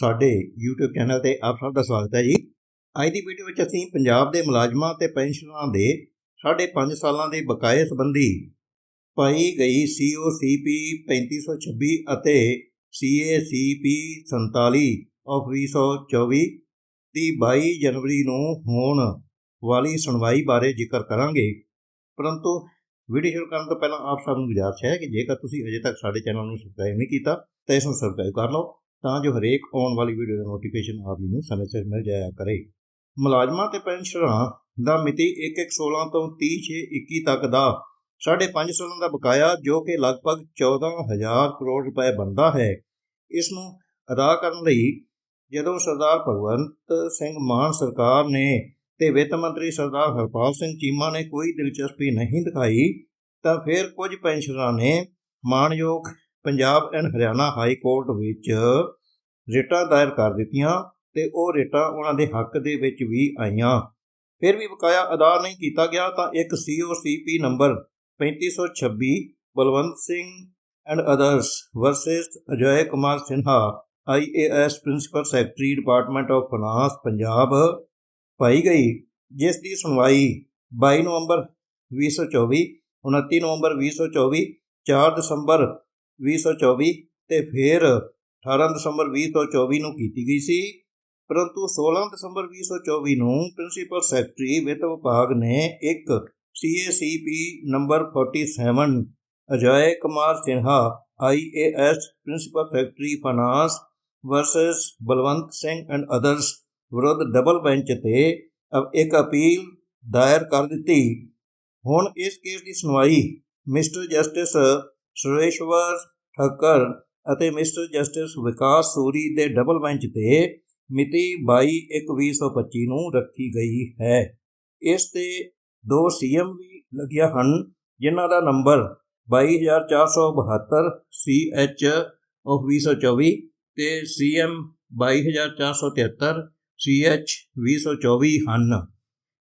ਸਾਡੇ YouTube channel ਤੇ ਆਪ ਸਭ ਦਾ ਸਵਾਗਤ ਹੈ ਜੀ। ਅੱਜ ਦੀ ਵੀਡੀਓ ਵਿੱਚ ਅਸੀਂ ਪੰਜਾਬ ਦੇ ਮੁਲਾਜ਼ਮਾਂ ਤੇ ਪੈਨਸ਼ਨਰਾਂ ਦੇ ਸਾਢੇ ਪੰਜ ਸਾਲਾਂ ਦੇ ਬਕਾਏ ਸੰਬੰਧੀ ਪਾਈ ਗਈ COCP 3526 ਅਤੇ CACP 47 ਆਫ 2024 ਦੀ 22 ਜਨਵਰੀ ਨੂੰ ਹੋਣ ਵਾਲੀ ਸੁਣਵਾਈ ਬਾਰੇ ਜ਼ਿਕਰ ਕਰਾਂਗੇ। ਪਰੰਤੂ ਵੀਡੀਓ ਸ਼ੁਰੂ ਕਰਨ ਤੋਂ ਪਹਿਲਾਂ ਆਪ ਸਭ ਨੂੰ ਗੁਜ਼ਾਰਿਸ਼ ਹੈ ਕਿ ਜੇਕਰ ਤੁਸੀਂ ਅਜੇ ਤੱਕ ਸਾਡੇ ਚੈਨਲ ਨੂੰ ਸਬਸਕ੍ਰਾਈਬ ਨਹੀਂ ਕੀਤਾ, ਤਾਂ ਇਸ ਨੂੰ ਸਬਸਕ੍ਰਾਈਬ ਕਰ ਲਓ। ਤਾਂ ਜੋ ਹਰੇਕ ਆਉਣ ਵਾਲੀ ਵੀਡੀਓ ਦਾ ਨੋਟੀਫਿਕੇਸ਼ਨ ਆਪ ਜੀ ਨੂੰ ਸਮੇਂ ਸਿਰ ਮਿਲ ਜਾਇਆ ਕਰੇ। ਮੁਲਾਜ਼ਮਾਂ ਤੇ ਪੈਨਸ਼ਨਰਾਂ ਦਾ ਮਿਤੀ 1/1/16 ਤੋਂ 30/6/21 ਤੱਕ ਦਾ 5.5 ਸਾਲਾਂ ਦਾ ਬਕਾਇਆ, ਜੋ ਕਿ ਲਗਭਗ 14000 ਕਰੋੜ ਰੁਪਏ ਬਣਦਾ ਹੈ। ਇਸ ਨੂੰ ਅਦਾ ਕਰਨ ਲਈ ਜਦੋਂ ਸਰਦਾਰ ਭਗਵੰਤ ਸਿੰਘ ਮਾਨ ਸਰਕਾਰ ਨੇ ਤੇ ਵਿੱਤ ਮੰਤਰੀ ਸਰਦਾਰ ਹਰਪਾਲ ਸਿੰਘ ਚੀਮਾ ਨੇ ਕੋਈ ਦਿਲਚਸਪੀ ਨਹੀਂ ਦਿਖਾਈ, ਤਾਂ ਫਿਰ ਕੁਝ ਪੈਨਸ਼ਨਰਾਂ ਨੇ ਮਾਣਯੋਗ Punjab and Haryana high court ਵਿੱਚ ਰੇਟਾਂ ਦਾਇਰ ਕਰ ਦਿੱਤੀਆਂ ਤੇ ਉਹ ਰੇਟਾਂ ਉਹਨਾਂ ਦੇ ਹੱਕ ਦੇ ਵਿੱਚ ਵੀ ਆਈਆਂ। ਫਿਰ ਵੀ ਬਕਾਇਆ ਅਦਾ ਨਹੀਂ ਕੀਤਾ ਗਿਆ ਤਾਂ ਇੱਕ COCP number 3526 Balwant Singh and others versus Ajay Kumar Sinha IAS principal secretary, department of finance, Punjab ਪਾਈ ਗਈ, ਜਿਸ ਦੀ ਸੁਣਵਾਈ 22 ਨਵੰਬਰ 2024 29 ਨਵੰਬਰ 2024 4 ਦਸੰਬਰ 2024 ਤੇ ਫਿਰ 18 ਦਸੰਬਰ 2024 ਨੂੰ ਕੀਤੀ ਗਈ ਸੀ। ਪਰੰਤੂ 16 ਦਸੰਬਰ 2024 ਨੂੰ ਪ੍ਰਿੰਸੀਪਲ ਸੈਕਟਰੀ ਵਿੱਤ ਵਿਭਾਗ ਨੇ ਇੱਕ CACP number 47 Ajay Kumar Sinha IAS principal secretary finance versus Balwant Singh and others ਵਿਰੁੱਧ ਡਬਲ ਬੈਂਚ ਤੇ ਅ- ਇੱਕ ਅਪੀਲ ਦਾਇਰ ਕਰ ਦਿੱਤੀ। ਹੁਣ ਇਸ ਕੇਸ ਦੀ ਸੁਣਵਾਈ ਮਿਸਟਰ ਜਸਟਿਸ ਸੁਰੇਸ਼ਵਰ ਠੱਕਰ ਅਤੇ ਮਿਸਟਰ ਜਸਟਿਸ ਵਿਕਾਸ ਸੂਰੀ ਦੇ ਡਬਲ ਬੈਂਚ ਤੇ ਮਿਤੀ 22/1/2025 ਨੂੰ ਰੱਖੀ ਗਈ ਹੈ। ਇਸ ਤੇ ਦੋ ਸੀਐਮ ਵੀ ਲੱਗਿਆ ਹਨ, ਜਿਨ੍ਹਾਂ ਦਾ ਨੰਬਰ 22472 CH ਆਫ 2024 ਤੇ ਸੀਐਮ 22473 CH 2024 ਹਨ।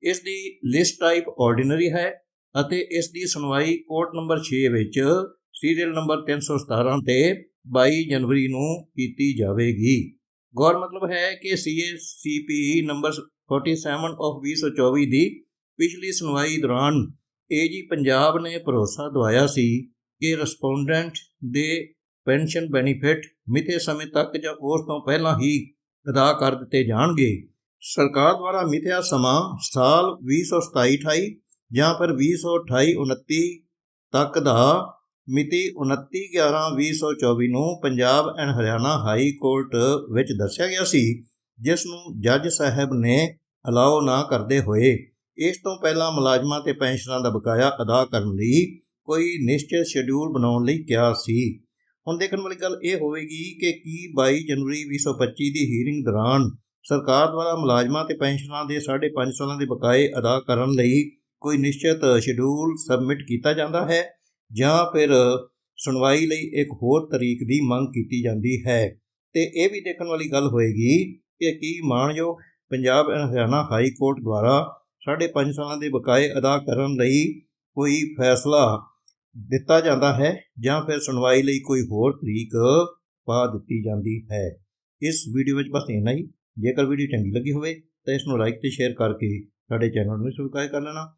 ਇਸ ਦੀ ਲਿਸਟ ਟਾਈਪ ਆਰਡੀਨਰੀ ਹੈ ਅਤੇ ਇਸ ਦੀ ਸੁਣਵਾਈ ਕੋਰਟ ਨੰਬਰ 6 ਵਿੱਚ ਸੀਰੀਅਲ ਨੰਬਰ 317 ਤੇ 22 ਜਨਵਰੀ ਨੂੰ ਕੀਤੀ ਜਾਵੇਗੀ। ਗੌਰ ਮਤਲਬ ਹੈ ਕਿ CACP ਨੰਬਰ 47 ਆਫ 2024 ਦੀ ਪਿਛਲੀ ਸੁਣਵਾਈ ਦੌਰਾਨ ਏਜੀ ਪੰਜਾਬ ਨੇ ਭਰੋਸਾ ਦਵਾਇਆ ਸੀ ਕਿ ਰਿਸਪੋਂਡੈਂਟ ਦੇ ਪੈਨਸ਼ਨ ਬੈਨੀਫਿਟ ਮਿੱਥੇ ਸਮੇਂ ਤੱਕ ਜਾਂ ਉਸ ਤੋਂ ਪਹਿਲਾਂ ਹੀ ਅਦਾ ਕਰ ਦਿੱਤੇ ਜਾਣਗੇ। ਸਰਕਾਰ ਦੁਆਰਾ ਮਿਥਿਆ ਸਮਾਂ ਸਾਲ 2027-28 ਜਾਂ ਫਿਰ 2028-29 ਤੱਕ ਦਾ ਮਿਤੀ 29/11/2024 ਨੂੰ Punjab and Haryana high court ਵਿੱਚ ਦੱਸਿਆ ਗਿਆ ਸੀ, ਜਿਸ ਨੂੰ ਜੱਜ ਸਾਹਿਬ ਨੇ ਅਲਾਓ ਨਾ ਕਰਦੇ ਹੋਏ ਇਸ ਤੋਂ ਪਹਿਲਾਂ ਮੁਲਾਜ਼ਮਾਂ ਤੇ ਪੈਨਸ਼ਨਰਾਂ ਦਾ ਬਕਾਇਆ ਅਦਾ ਕਰਨ ਲਈ ਕੋਈ ਨਿਸ਼ਚਿਤ ਸ਼ਡਿਊਲ ਬਣਾਉਣ ਲਈ ਕਿਹਾ ਸੀ। ਹੁਣ ਦੇਖਣ ਵਾਲੀ ਗੱਲ ਇਹ ਹੋਵੇਗੀ ਕਿ ਕੀ 22 ਜਨਵਰੀ 2025 ਦੀ ਹੀਅਰਿੰਗ ਦੌਰਾਨ ਸਰਕਾਰ ਦੁਆਰਾ ਮੁਲਾਜ਼ਮਾਂ ਤੇ ਪੈਨਸ਼ਨਰਾਂ ਦੇ 5.5 ਸਾਲਾਂ ਦੇ ਬਕਾਏ ਅਦਾ ਕਰਨ ਲਈ ਕੋਈ ਨਿਸ਼ਚਿਤ ਸ਼ਡਿਊਲ ਸਬਮਿਟ ਕੀਤਾ ਜਾਂਦਾ ਹੈ? ਜਾਂ ਫਿਰ ਸੁਣਵਾਈ ਲਈ ਇੱਕ ਹੋਰ ਤਰੀਕ ਦੀ ਮੰਗ ਕੀਤੀ ਜਾਂਦੀ ਹੈ। ਤੇ ਇਹ ਵੀ ਦੇਖਣ ਵਾਲੀ ਗੱਲ ਹੋਏਗੀ ਕਿ ਕੀ ਮਾਣਯੋਗ Punjab and Haryana high court ਦੁਆਰਾ 5.5 ਸਾਲਾਂ ਦੇ ਬਕਾਏ ਅਦਾ ਕਰਨ ਲਈ ਕੋਈ ਫੈਸਲਾ ਦਿੱਤਾ ਜਾਂਦਾ ਹੈ ਜਾਂ ਫਿਰ ਸੁਣਵਾਈ ਲਈ ਕੋਈ ਹੋਰ ਤਰੀਕ ਪਾ ਦਿੱਤੀ ਜਾਂਦੀ ਹੈ। ਇਸ ਵੀਡੀਓ ਵਿੱਚ ਬਸ ਇੰਨਾ ਹੀ। ਜੇਕਰ ਵੀਡੀਓ ਚੰਗੀ ਲੱਗੀ ਹੋਵੇ ਤਾਂ ਇਸ ਨੂੰ ਲਾਈਕ ਤੇ ਸ਼ੇਅਰ ਕਰਕੇ ਸਾਡੇ ਚੈਨਲ ਨੂੰ ਸਬਸਕ੍ਰਾਈਬ ਕਰ ਲੈਣਾ।